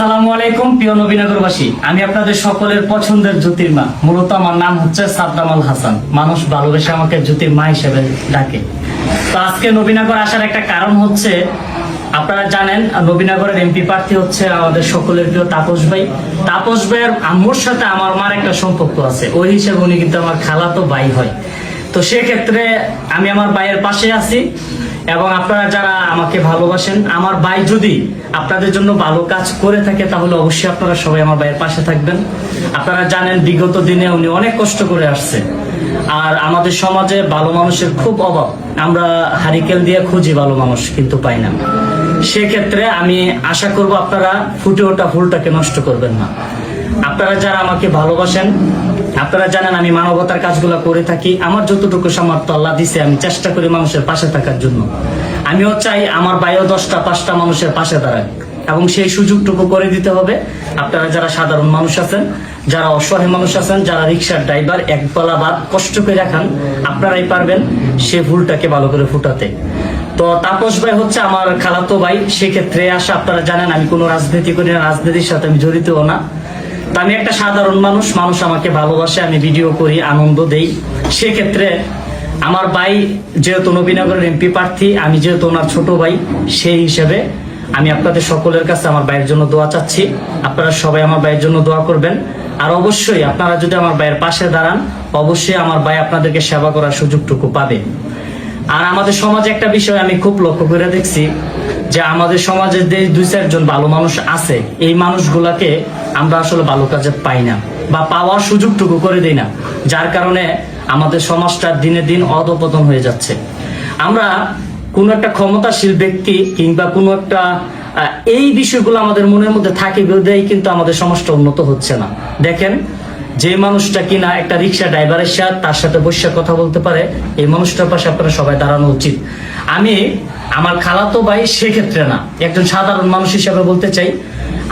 আসসালামু আলাইকুম, প্রিয় নবীনগরবাসী আমি আপনাদের সকলের পছন্দের জ্যোতির্মা মূলত আমার নাম হচ্ছে সাদ্দামাল হাসান। মানুষ ভালোবেসে আমাকে জ্যোতির্মা হিসেবে ডাকে। তো আজকে নবীনগর আসার একটা কারণ হচ্ছে, আপনারা জানেন নবীনগরের এমপি প্রার্থী হচ্ছে আমাদের সকলের প্রিয় তাপস ভাই। তাপস ভাইয়ের আম্মুর সাথে আমার মার একটা সম্পর্ক আছে। ওই হিসেবে উনি কিন্তু আমার খালাতো ভাই হয়। তো সেক্ষেত্রে আমি আমার ভাইয়ের পাশে আছি। এবং আপনারা যারা আমাকে ভালোবাসেন, আমার ভাই যদি আপনাদের জন্য ভালো কাজ করে থাকে, তাহলে অবশ্যই আপনারা সবাই আমার ভাইয়ের পাশে থাকবেন। আপনারা জানেন, বিগত দিনে উনি অনেক কষ্ট করে আসছে আর আমাদের সমাজে ভালো মানুষের খুব অভাব। আমরা হারিকেল দিয়ে খুঁজি ভালো মানুষ, কিন্তু পাই না। সেক্ষেত্রে আমি আশা করব আপনারা ফুটে ওঠা ফুলটাকে নষ্ট করবেন না। আপনারা যারা আমাকে ভালোবাসেন আপনারা জানেন আমি মানবতার কাজগুলো করে থাকি। আমার যতটুকু সামর্থ্য আল্লাহ দিছে, আমি চেষ্টা করি মানুষের পাশে থাকার জন্য। আমিও চাই আমার বাইও দশটা, পাঁচটা মানুষের পাশে দাঁড়ায় এবং সেই সুযোগটুকু করে দিতে হবে। আপনারা যারা সাধারণ মানুষ আছেন, যারা অসহায় মানুষ আছেন, যারা রিক্সার ড্রাইভার একবেলা বাদ কষ্ট করে রাখান আপনারাই পারবেন সে ভুলটাকে ভালো করে ফুটাতে। তো তাপস ভাই হচ্ছে আমার খালাতো ভাই, সেক্ষেত্রে আসা আপনারা জানেন, আমি কোনো রাজনীতি করি না, রাজনীতির সাথে আমি জড়িতও না। আমি একটা সাধারণ মানুষ মানুষ আমাকে ভালোবাসে, আমি ভিডিও করি, আনন্দ দেই। সেক্ষেত্রে আমার ভাই যেহেতু নবীনগরের এমপি প্রার্থী, আমি যেহেতু ওনার ছোট ভাই, সেই হিসেবে আমি আপনাদের সকলের কাছে আমার ভাইয়ের জন্য দোয়া চাচ্ছি। আপনারা সবাই আমার ভাইয়ের জন্য দোয়া করবেন। আর অবশ্যই আপনারা যদি আমার ভাইয়ের পাশে দাঁড়ান, অবশ্যই আমার ভাই আপনাদেরকে সেবা করার সুযোগটুকু পাবে। আর আমাদের সমাজে একটা বিষয় আমি খুব লক্ষ্য করে দেখছি, যে আমাদের সমাজে যে দুই চারজন ভালো মানুষ আছে, এই মানুষগুলাকে আমরা আসলে ভালো কাজে পাই না বা পাওয়ার সুযোগটুকু করে দিই না, যার কারণে আমাদের সমাজটা দিনে দিন অধপতন হয়ে যাচ্ছে। আমরা কোন একটা ক্ষমতাশীল ব্যক্তি কিংবা কোনো একটা এই বিষয়গুলো আমাদের মনের মধ্যে থাকে বিরোধেই কিন্তু আমাদের সমাজটা উন্নত হচ্ছে না। দেখেন, যে মানুষটা কিনা একটা রিক্সা ড্রাইভারের সাথে তার সাথে বসে কথা বলতে পারে, এই মানুষটার পাশে আপনারা সবাই দাঁড়ানো উচিত। আমি, আমার খালাতো ভাই সেক্ষেত্রে না, একজন সাধারণ মানুষ হিসাবে বলতে চাই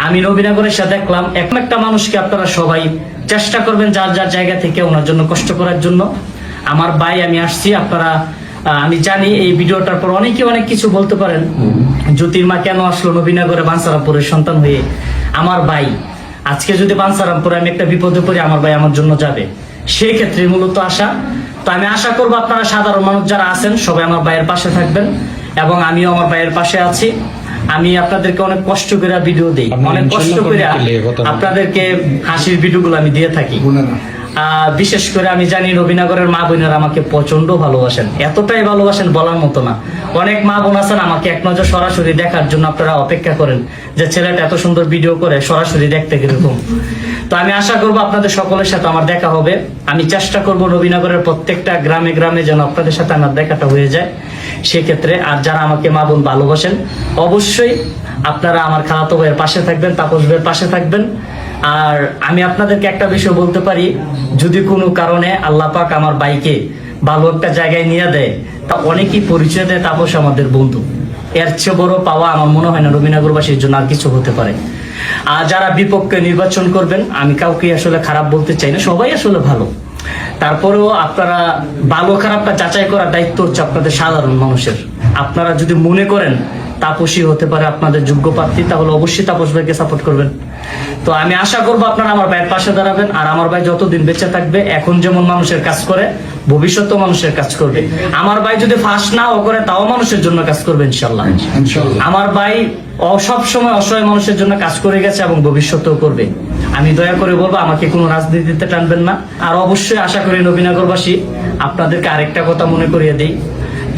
আমি নবীনগরের সাথে দেখলাম এখন একটা মানুষকে আপনারা সবাই চেষ্টা করবেন যার যার জায়গা থেকে ওনার জন্য কষ্ট করার জন্য। আমার ভাই আমি আসছি আপনারা আমি জানি এই ভিডিওটার পর অনেকে অনেক কিছু বলতে পারেন। জ্যোতির্মা কেন আসলো নবীনগরে বাঞ্ছারামপুরের সন্তান হয়ে? আমার ভাই আজকে যদি বাঞ্ছারামপুরে আমি একটা বিপদে পড়ি আমার ভাই আমার জন্য যাবে। সেই ক্ষেত্রে মূলত আশা। তো আমি আশা করব আপনারা সাধারণ মানুষ যারা আছেন সবাই আমার ভাইয়ের পাশে থাকবেন এবং আমিও আমার ভাইয়ের পাশে আছি। আমি আপনাদেরকে অনেক কষ্ট করে ভিডিও দিই। অনেক কষ্ট করে? আপনাদেরকে হাসির ভিডিওগুলো আমি দিয়ে থাকি। বিশেষ করে আমি জানি রবীনগরের মা বোনেরা আমাকে প্রচণ্ড ভালোবাসেন। এতটাই ভালোবাসেন বলার মতো না। অনেক মা বোন আছেন, আমাকে এক নজর সরাসরি দেখার জন্য আপনারা অপেক্ষা করেন যে ছেলেটা এত সুন্দর ভিডিও করে সরাসরি দেখতে কীরকম। তো আমি আশা করব আপনাদের সকলের সাথে আমার দেখা হবে। আমি চেষ্টা করব নবীনগরের প্রত্যেকটা গ্রামে গ্রামে যেন আপনাদের সাথে আমার দেখাটা হয়ে যায়। সেক্ষেত্রে আর যারা আমাকে মা বোন ভালোবাসেন, অবশ্যই আপনারা আমার খালাতো ভাইয়ের পাশে থাকবেন, তাপস ভাইয়ের পাশে থাকবেন। আর আমি আপনাদেরকে একটা বিষয় বলতে পারি, যদি কোনো কারণে আল্লাহ পাক আমার বাইকে ভালো একটা জায়গায় নিয়ে দেয়, তা অনেকেই পরিচয় দেয় তাপস আমাদের বন্ধু। এর চেয়ে বড় পাওয়া আমার মনে হয় না রবীনগরবাসীর জন্য আর কিছু হতে পারে। আর যারা বিপক্ষে নির্বাচন করবেন, আমি কাউকে আসলে খারাপ বলতে চাই না, সবাই আসলে ভালো। তারপরেও আপনারা ভালো খারাপটা যাচাই করার দায়িত্ব হচ্ছে আপনাদের সাধারণ মানুষের। আপনারা যদি মনে করেন তাপসী হতে পারে আপনাদের যোগ্য প্রার্থী তাহলে অবশ্যই তাপস ভাইকে সাপোর্ট করবেন। তো আমি আশা করব আপনারা আমার ভাইয়ের পাশে দাঁড়াবেন আর আমার ভাই যতদিন বেঁচে থাকবে এখন যেমন মানুষের কাজ করে ভবিষ্যতেও মানুষের কাজ করবে। আমার ভাই যদি ফার্স্ট নাও করে তাও মানুষের জন্য কাজ করবে ইনশাল্লাহ আমার ভাই সব সময় অসহায় মানুষের জন্য কাজ করে গেছে এবং ভবিষ্যতেও করবে। আমি দয়া করে বলব আমাকে কোনো রাজনীতিতে টানবেন না। আর অবশ্যই আশা করি নবীনগরবাসী আপনাদেরকে আরেকটা কথা মনে করিয়ে দিই।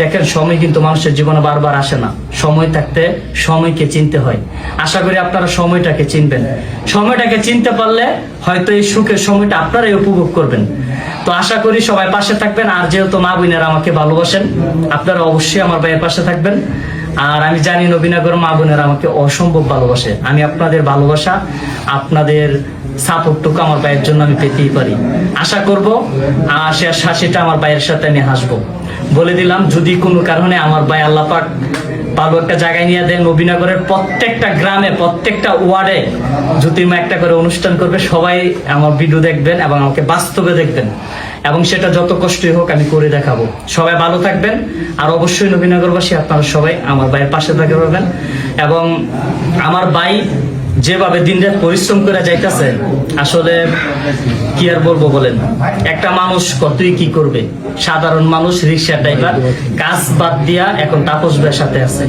দেখেন, সময় কিন্তু মানুষের জীবনে বারবার আসে না। সময় থাকতে সময়কে চিনতে হয়। আশা করি আপনারা সময়টাকে চিনবেন। সময়টাকে চিনতে পারলে হয়তো এই সুখের সময়টা আপনারাই উপভোগ করবেন। তো আশা করি সবাই পাশে থাকবেন। আর যেহেতু মা বোনেরা আমাকে ভালোবাসেন, আপনারা অবশ্যই আমার ভাইয়ের পাশে থাকবেন। আর আমি জানি নবীনগর মা বোনেরা আমাকে অসম্ভব ভালোবাসে। আমি আপনাদের ভালোবাসা, আপনাদের সাপোর্টটুকু আমার ভাইয়ের জন্য আমি পেতেই পারি। আশা করব আর সে আমার ভাইয়ের সাথে আমি হাসবো। বলে দিলাম, যদি কোনো কারণে আমার ভাই আল্লাহ পাক ভালো একটা জায়গায় নিয়ে দেন নবীনগরের প্রত্যেকটা গ্রামে, প্রত্যেকটা ওয়ার্ডে জ্যোতির্মা একটা করে অনুষ্ঠান করবে, সবাই আমার ভিডিও দেখবেন এবং আমাকে বাস্তবে দেখবেন। এবং সেটা যত কষ্টই হোক আমি করে দেখাবো। সবাই ভালো থাকবেন। আর অবশ্যই নবীনগরবাসী আপনারা সবাই আমার ভাইয়ের পাশে থাকতে পারবেন এবং আমার ভাই যেভাবে দিন রাত পরিশ্রম করে যাইতেছে আসলে কি আর বলব বলেন? একটা মানুষ কতই কি করবে? সাধারণ মানুষ রিক্সা ড্রাইভার কাজ বাদ দিয়া এখন তাপস সাথে আছে।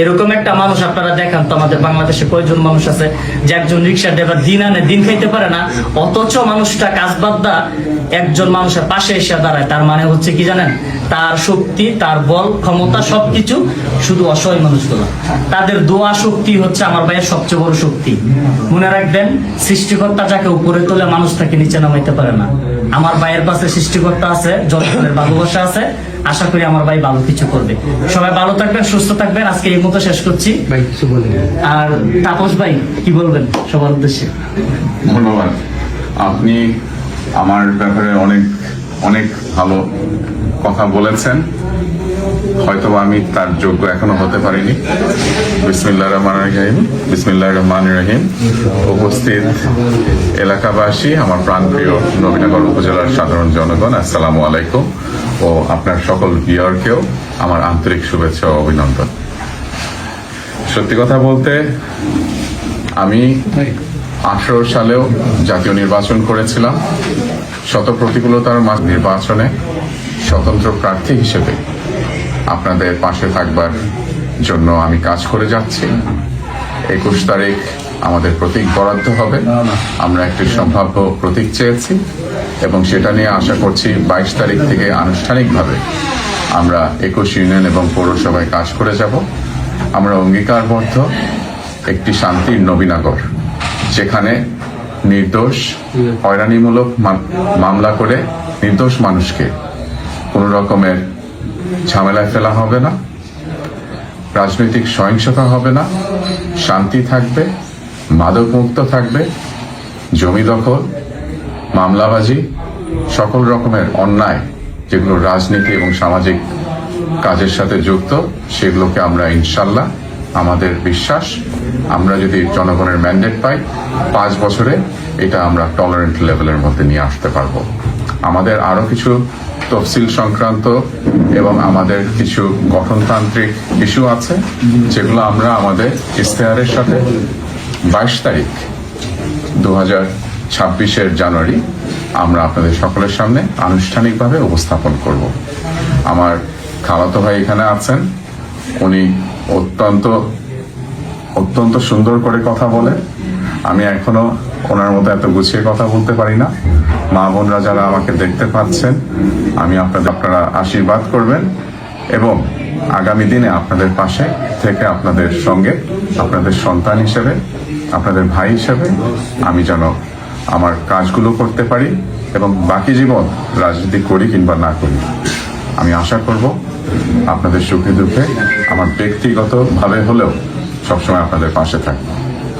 এরকম একটা মানুষ আপনারা দেখান তো আমাদের বাংলাদেশে কয়জন মানুষ আছে, যে একজন রিক্সা ড্রাইভার দিন আনে, দিন খাইতে পারে না, অথচ মানুষটা কাজ বাদ দা একজন মানুষের পাশে এসে দাঁড়ায়। তার মানে হচ্ছে কি জানেন? তার শক্তি, তার বল, ক্ষমতা সবকিছু শুধু অসহায় মানুষগুলো। তাদের দোয়া শক্তি হচ্ছে আমার ভাইয়ের সবচেয়ে বড় শক্তি। মনে রাখবেন সৃষ্টিকর্তা যাকে উপরে তোলে মানুষ তাকে নিচে নামাইতে পারে না। আমার ভাইয়ের পাশে সৃষ্টিকর্তা আছে জনগণের ভালোবাসা আছে। আশা করি আমার ভাই ভালো কিছু করবে। সবাই ভালো থাকবেন সুস্থ থাকবেন। আজকে এই মতো শেষ করছি। ভাই কিছু বলেন। আর তাপস ভাই কি বলবেন সবার উদ্দেশ্যে? ধন্যবাদ। আপনি আমার ব্যাপারে অনেক অনেক ভালো কথা বলেছেন। হয়তো আমি তার যোগ্য এখনও হতে পারিনি। বিসমিল্লা রহমান রহিম বিসমিল্লাহ রহমান রহিম। উপস্থিত এলাকাবাসী, আমার প্রাণপ্রিয় নবীনগর উপজেলার সাধারণ জনগণ, আসসালামু আলাইকুম ও আপনার সকল বিয়ারকেও আমার আন্তরিক শুভেচ্ছা ও অভিনন্দন। সত্যি কথা বলতে, আমি আঠারো সালেও জাতীয় নির্বাচন করেছিলাম। শত প্রতিকূলতার মাঝ নির্বাচনে স্বতন্ত্র প্রার্থী হিসেবে আপনাদের পাশে থাকবার জন্য আমি কাজ করে যাচ্ছি। একুশ তারিখ আমাদের প্রতীক বরাদ্দ হবে। আমরা একটি সম্ভাব্য প্রতীক চেয়েছি এবং সেটা নিয়ে আশা করছি বাইশ তারিখ থেকে আনুষ্ঠানিকভাবে আমরা একুশ ইউনিয়ন এবং পৌরসভায় কাজ করে যাব। আমরা অঙ্গীকারবদ্ধ একটি শান্তির নবীনগর যেখানে নির্দোষ হয়রানিমূলক মামলা করে নির্দোষ মানুষকে কোনো রকমের ঝামেলায় ফেলা হবে না। রাজনৈতিক সহিংসতা হবে না। শান্তি থাকবে। মাদক মুক্ত থাকবে। জমি দখল, মামলাবাজি, সকল রকমের অন্যায় যেগুলো রাজনীতি এবং সামাজিক কাজের সাথে যুক্ত, সেগুলোকে আমরা ইনশাল্লাহ আমাদের বিশ্বাস, আমরা যদি জনগণের ম্যান্ডেট পাই, পাঁচ বছরে এটা আমরা টলারেন্ট লেভেলের মধ্যে নিয়ে আসতে পারব। আমাদের আরও কিছু তফসিল সংক্রান্ত এবং আমাদের কিছু গঠনতান্ত্রিক ইস্যু আছে, যেগুলো আমরা আমাদের ইশতেহারের সাথে বাইশ তারিখ দু হাজার ছাব্বিশের জানুয়ারি আমরা আপনাদের সকলের সামনে আনুষ্ঠানিকভাবে উপস্থাপন করব। আমার খালাতো ভাই এখানে আছেন, উনি অত্যন্ত অত্যন্ত সুন্দর করে কথা বলে আমি এখনও ওনার মতো এত গুছিয়ে কথা বলতে পারি না। মা বোনরা যারা আমাকে দেখতে পাচ্ছেন, আমি আপনাদের আপনারা আশীর্বাদ করবেন এবং আগামী দিনে আপনাদের পাশে থেকে আপনাদের সঙ্গে, আপনাদের সন্তান হিসেবে, আপনাদের ভাই হিসেবে আমি যেন আমার কাজগুলো করতে পারি এবং বাকি জীবন রাজনীতি করি কিংবা না করি। আমি আশা করব আপনাদের সুখে দুঃখে, আমার ব্যক্তিগতভাবে হলেও সবসময় আপনাদের পাশে থাকব।